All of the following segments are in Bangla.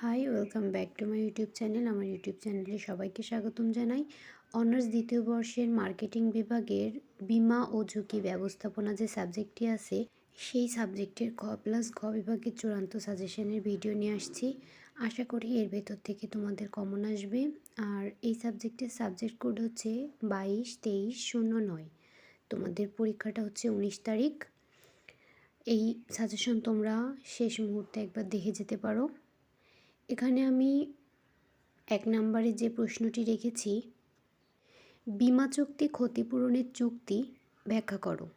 Hi welcome back to my YouTube channel আমার ইউটিউব চ্যানেলে সবাইকে স্বাগতম জানাই। অনার্স দ্বিতীয় বর্ষের মার্কেটিং বিভাগের বিমা ও ঝুঁকি ব্যবস্থাপনা যে সাবজেক্টটি আছে, সেই সাবজেক্টের ক প্লাস গ বিভাগের চূড়ান্ত সাজেশনের ভিডিও নিয়ে আসছি। আশা করি এর ভেতর থেকে তোমাদের কমন আসবে। আর এই সাবজেক্টের সাবজেক্ট কোড হচ্ছে বাইশ তেইশ শূন্য নয়। তোমাদের পরীক্ষাটা হচ্ছে উনিশ তারিখ। এই সাজেশন তোমরা শেষ মুহূর্তে একবার দেখে যেতে পারো। এখানে আমি এক নম্বরে যে প্রশ্নটি রেখেছি, বিমা চুক্তি ক্ষতিপূরণের চুক্তি ব্যাখ্যা করো।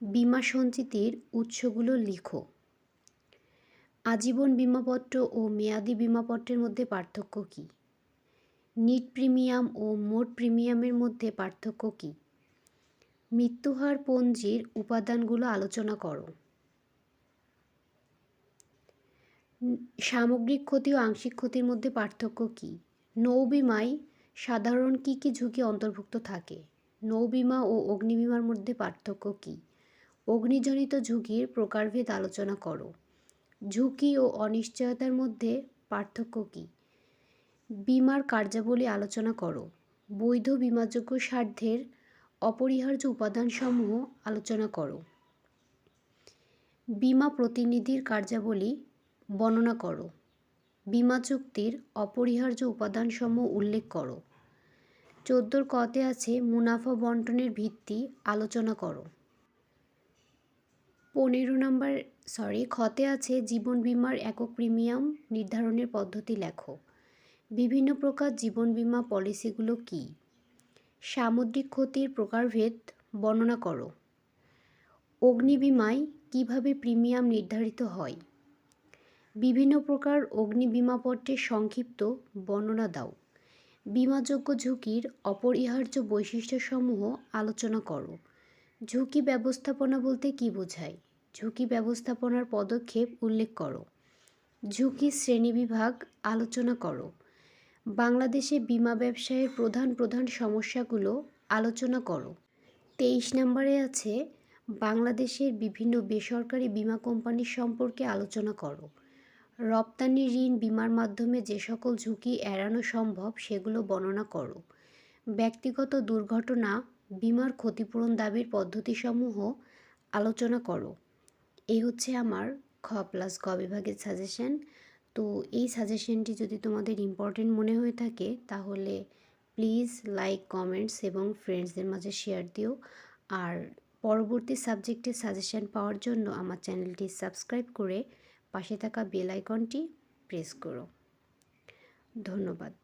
বিমা সঞ্চিতির উৎসগুলো লিখো। আজীবন বিমাপত্র ও মেয়াদি বিমাপত্রের মধ্যে পার্থক্য কী? নিট প্রিমিয়াম ও মোট প্রিমিয়ামের মধ্যে পার্থক্য কী? মৃত্যুহার পঞ্জির উপাদানগুলো আলোচনা করো। সামগ্রিক ক্ষতি ও আংশিক ক্ষতির মধ্যে পার্থক্য কী? নৌবিমায় সাধারণ কী কী ঝুঁকি অন্তর্ভুক্ত থাকে? নৌবিমা ও অগ্নিবিমার মধ্যে পার্থক্য কী? অগ্নিজনিত ঝুঁকির প্রকারভেদ আলোচনা করো। ঝুঁকি ও অনিশ্চয়তার মধ্যে পার্থক্য কী? বিমার কার্যাবলী আলোচনা করো। বৈধ বিমাযোগ্য স্বার্থের অপরিহার্য উপাদানসমূহ আলোচনা করো। বিমা প্রতিনিধির কার্যাবলী বর্ণনা করো। বিমা চুক্তির অপরিহার্য উপাদানসমূহ উল্লেখ করো। চোদ্দোর কতে আছে মুনাফা বন্টনের ভিত্তি, আলোচনা করো। পনেরো নম্বর সরি খতে আছে জীবন বিমার একক প্রিমিয়াম নির্ধারণের পদ্ধতি লেখো। বিভিন্ন প্রকার জীবন বিমা পলিসিগুলো কী? সামুদ্রিক ক্ষতির প্রকারভেদ বর্ণনা করো। অগ্নি বিমায় কীভাবে প্রিমিয়াম নির্ধারিত হয়? বিভিন্ন প্রকার অগ্নি বিমাপত্রের সংক্ষিপ্ত বর্ণনা দাও। বিমাযোগ্য ঝুঁকির অপরিহার্য বৈশিষ্ট্যসমূহ আলোচনা করো। ঝুঁকি ব্যবস্থাপনা বলতে কী বোঝায়? ঝুঁকি ব্যবস্থাপনার পদক্ষেপ উল্লেখ করো। ঝুঁকি শ্রেণীবিভাগ আলোচনা করো। বাংলাদেশে বিমা ব্যবসায়ের প্রধান প্রধান সমস্যাগুলো আলোচনা করো। তেইশ নম্বরে আছে, বাংলাদেশের বিভিন্ন বেসরকারি বিমা কোম্পানি সম্পর্কে আলোচনা করো। রপ্তানি ঋণ বিমার মাধ্যমে যে সকল ঝুঁকি এড়ানো সম্ভব, সেগুলো বর্ণনা করো। ব্যক্তিগত দুর্ঘটনা, বিমার ক্ষতিপূরণ দাবির পদ্ধতিসমূহ আলোচনা করো। এই হচ্ছে আমার খ প্লাস গ বিভাগের সাজেশন তো এই সাজেশনটি যদি তোমাদের ইম্পর্টেন্ট মনে হয়ে থাকে, তাহলে প্লিজ লাইক কমেন্টস এবং ফ্রেন্ডসদের মাঝে শেয়ার দিও। আর পরবর্তী সাবজেক্টের সাজেশন পাওয়ার জন্য আমার চ্যানেলটি সাবস্ক্রাইব করে পাশে থাকা বেল আইকনটি প্রেস করো। ধন্যবাদ।